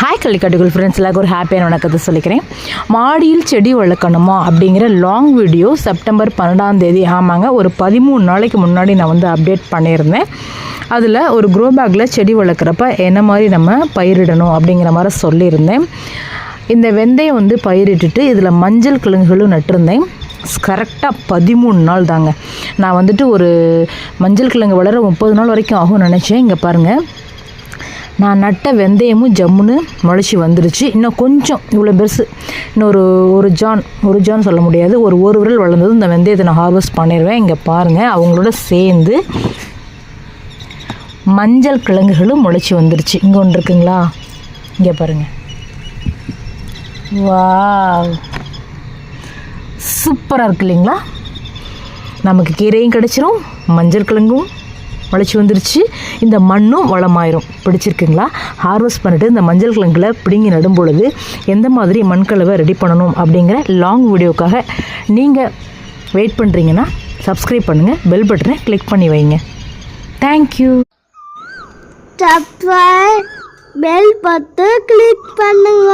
Hi கள்ளிக்காட்டுகள் friends எல்லாருக்கும் ஒரு ஹாப்பியான வணக்கத்தை சொல்லிக்கிறேன். மாடியில் செடி வளர்க்கணுமா அப்படிங்கிற லாங் வீடியோ செப்டம்பர் பன்னெண்டாம் தேதி. ஆமாங்க ஒரு பதிமூணு நாளைக்கு முன்னாடி நான் வந்து அப்டேட் பண்ணியிருந்தேன். அதில் ஒரு க்ரோ பேக்கில் செடி வளர்க்குறப்ப என்ன மாதிரி நம்ம பயிரிடணும் அப்படிங்கிற மாதிரி சொல்லியிருந்தேன். இந்த வெந்தயம் வந்து பயிரிட்டுட்டு இதில் மஞ்சள் கிழங்குகளும் நட்டிருந்தேன். கரெக்டாக பதிமூணு நாள் தாங்க. நான் வந்துட்டு ஒரு மஞ்சள் கிழங்கு வளர முப்பது நாள் வரைக்கும் ஆகும்னு நினச்சேன். இங்கே பாருங்கள் நான் நட்ட வெந்தயமும் ஜம்முன்னு முளைச்சி வந்துருச்சு. இன்னும் கொஞ்சம் இவ்வளோ பெருசு. இன்னும் ஒரு ஒரு ஜான் ஒரு ஜான் சொல்ல முடியாது. ஒரு ஒரு விரல் வளர்ந்ததும் இந்த வெந்தயத்தை நான் ஹார்வெஸ்ட் பண்ணிடுவேன். இங்கே பாருங்கள் அவங்களோட சேர்ந்து மஞ்சள் கிழங்குகளும் முளைச்சி வந்துருச்சு. இங்கே ஒன்று இருக்குங்களா? இங்கே பாருங்கள் வா சூப்பராக இருக்கு இல்லைங்களா? நமக்கு கீரையும் கிடச்சிரும் மஞ்சள் கிழங்கும் முளைச்சி வந்துருச்சு. இந்த மண்ணும் வளமாயிரும். பிடிச்சிருக்குங்களா? ஹார்வெஸ்ட் பண்ணிட்டு இந்த மஞ்சள் கிழங்குல பிடுங்கி நடும் பொழுது எந்த மாதிரி மண்கலவை ரெடி பண்ணணும் அப்படிங்கிற லாங் வீடியோக்காக நீங்கள் வெயிட் பண்ணுறீங்கன்னா சப்ஸ்கிரைப் பண்ணுங்கள் பெல் பட்டனை கிளிக் பண்ணி வைங்க. தேங்க்யூ சப்ஸ்கிரைப் பெல் பத்து கிளிக் பண்ணுங்க.